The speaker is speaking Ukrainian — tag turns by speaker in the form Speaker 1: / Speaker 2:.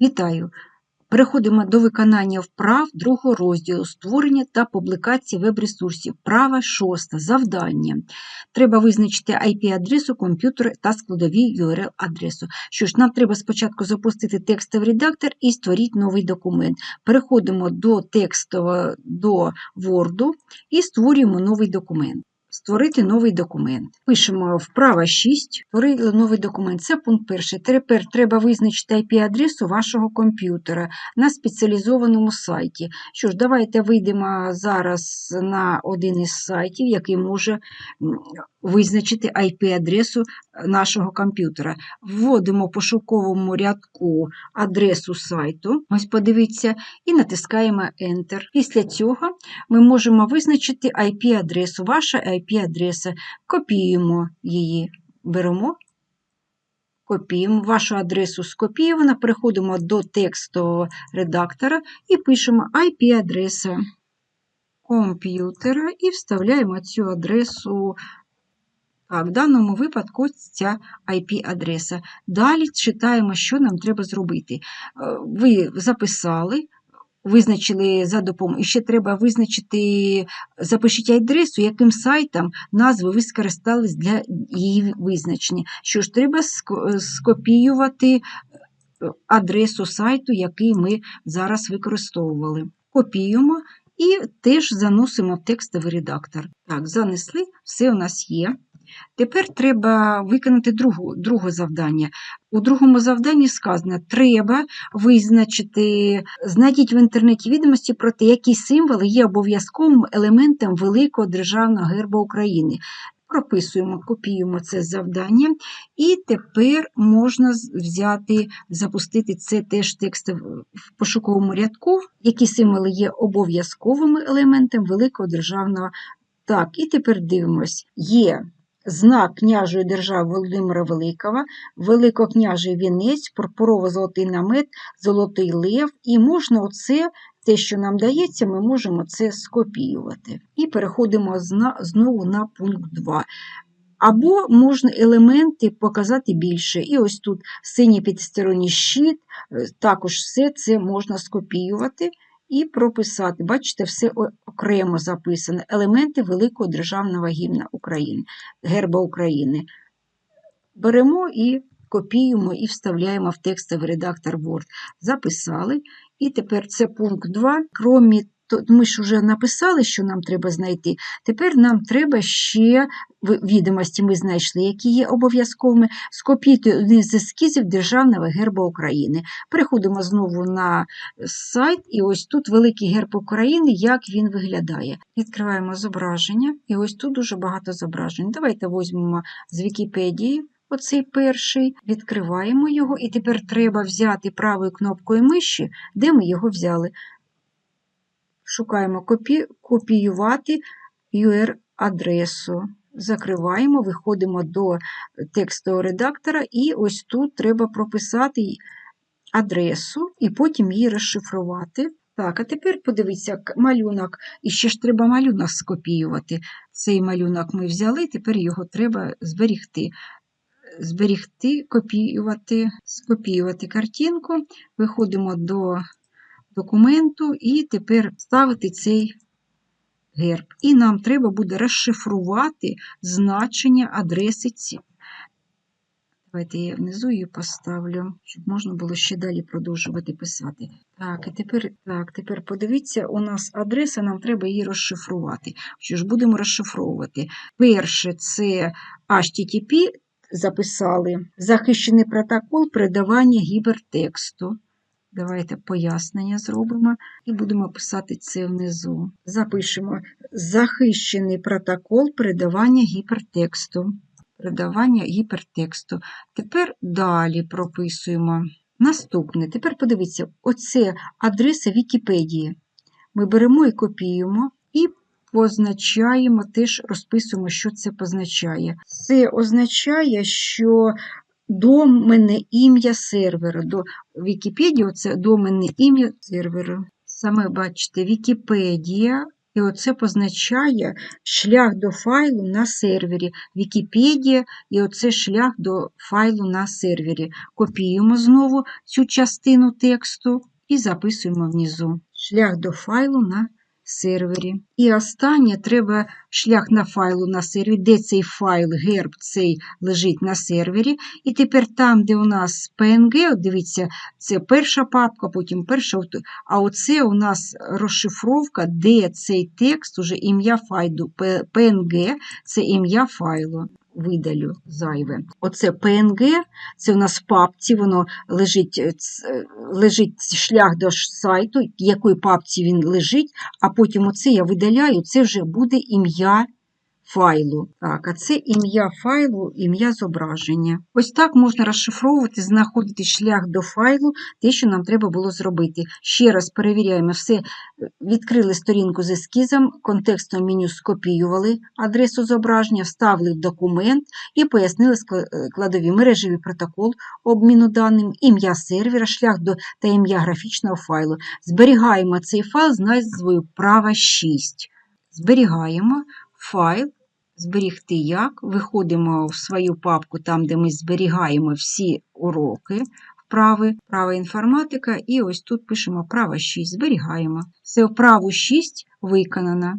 Speaker 1: Вітаю! Переходимо до виконання вправ другого розділу створення та публікації веб-ресурсів. Вправа шоста. Завдання. Треба визначити IP-адресу комп'ютера та складові URL-адресу. Що ж, нам треба спочатку запустити текстовий редактор і створити новий документ. Переходимо до текстового до Word і створюємо новий документ. Створити новий документ. Пишемо вправа 6, створили новий документ. Це пункт перший. Тепер треба визначити IP-адресу вашого комп'ютера на спеціалізованому сайті. Що ж, давайте вийдемо зараз на один із сайтів, який може визначити IP-адресу нашого комп'ютера. Вводимо в пошуковому рядку адресу сайту. Ось подивіться, і натискаємо Enter. Після цього ми можемо визначити IP-адресу. Ваша IP-адреса. Копіюємо її. Беремо, копіюємо вашу адресу скопіювана, переходимо до текстового редактора і пишемо IP-адреса комп'ютера і вставляємо цю адресу. Так, в даному випадку ця IP-адреса. Далі читаємо, що нам треба зробити. Е, Ви записали, визначили за допомогою. Ще треба визначити, запишіть адресу, яким сайтом назви ви скористались для її визначення. Що ж, треба скопіювати е, адресу сайту, який ми зараз використовували. Копіюємо і теж заносимо в текстовий редактор. Так, занесли, все у нас є. Тепер треба виконати другу, друге завдання. У другому завданні сказано, треба визначити, знайдіть в інтернеті відомості про те, які символи є обов'язковим елементом Великого Державного герба України. Прописуємо, копіюємо це завдання, і тепер можна взяти, запустити це теж текст в пошуковому рядку, які символи є обов'язковими елементом Великого Державного. Так, і тепер дивимось. Є знак княжої держави Володимира Великого, Великокняжий вінець, пурпурово-золотий намет, золотий лев, і можна оце, те, що нам дається, ми можемо це скопіювати. І переходимо знову на пункт 2. Або можна елементи показати більше. І ось тут синій п'ятисторонній щит, е, також все це можна скопіювати і прописати. Бачите, все окремо записано. Елементи Великого Державного гімна України, Герба України. Беремо і копіюємо і вставляємо в текстовий редактор Word. Записали. І тепер це пункт 2. Кромі то ми ж вже написали, що нам треба знайти. Тепер нам треба ще відомості ми знайшли, які є обов'язковими, скопіювати один з ескізів Державного герба України. Переходимо знову на сайт, і ось тут великий герб України, як він виглядає. Відкриваємо зображення, і ось тут дуже багато зображень. Давайте візьмемо з Вікіпедії. Оцей перший, відкриваємо його, і тепер треба взяти правою кнопкою миші, де ми його взяли. Шукаємо копі... копіювати UR-адресу. Закриваємо, виходимо до текстового редактора, і ось тут треба прописати адресу і потім її розшифрувати. Так, а тепер подивіться малюнок. І ще ж треба малюнок скопіювати. Цей малюнок ми взяли, тепер його треба зберігти. Зберігти, копіювати, скопіювати картинку. Виходимо до документу і тепер ставити цей герб. І нам треба буде розшифрувати значення адреси ці. Давайте я внизу її поставлю, щоб можна було ще далі продовжувати писати. Так, і тепер, так, тепер подивіться, у нас адреса, нам треба її розшифрувати. Що ж будемо розшифровувати? Перше, це HTTP, записали захищений протокол передавання гіпертексту. Давайте пояснення зробимо і будемо писати це внизу. Запишемо захищений протокол передавання гіпертексту. Передавання гіпертексту. Тепер далі прописуємо. Наступне. Тепер подивіться, оце адреса Вікіпедії. Ми беремо і копіюємо, і позначаємо, теж розписуємо, що це позначає. Це означає, що доменне ім'я сервера. До Вікіпедії це доменне ім'я сервера. Саме бачите, Вікіпедія І оце позначає шлях до файлу на сервері. Вікіпедія, і оце шлях до файлу на сервері. Копіюємо знову цю частину тексту і записуємо внизу. Шлях до файлу на сервері. І останнє треба шлях на файлу на сервері, де цей файл, герб цей лежить на сервері. І тепер там, де у нас PNG, дивіться, це перша папка, потім перша, а оце у нас розшифровка, де цей текст, уже ім'я файлу. PNG – це ім'я файлу. Видалю зайве. Оце PNG, це у нас в папці, воно лежить, е, е, лежить шлях до сайту, якої папці він лежить, а потім оце я видаляю, це вже буде ім'я файлу. Так, а це ім'я файлу, ім'я зображення. Ось так можна розшифровувати, знаходити шлях до файлу, те, що нам треба було зробити. Ще раз перевіряємо все. Відкрили сторінку з ескізом, контекстне меню скопіювали адресу зображення, вставили в документ і пояснили скла- е, мережевий протокол обміну даним, ім'я сервера, шлях до та ім'я графічного файлу. Зберігаємо цей файл з назвою права 6. Зберігаємо файл, зберігти як. Виходимо в свою папку, там, де ми зберігаємо всі уроки. Вправи, права інформатика, і ось тут пишемо право 6, зберігаємо. Все, вправу 6 виконано.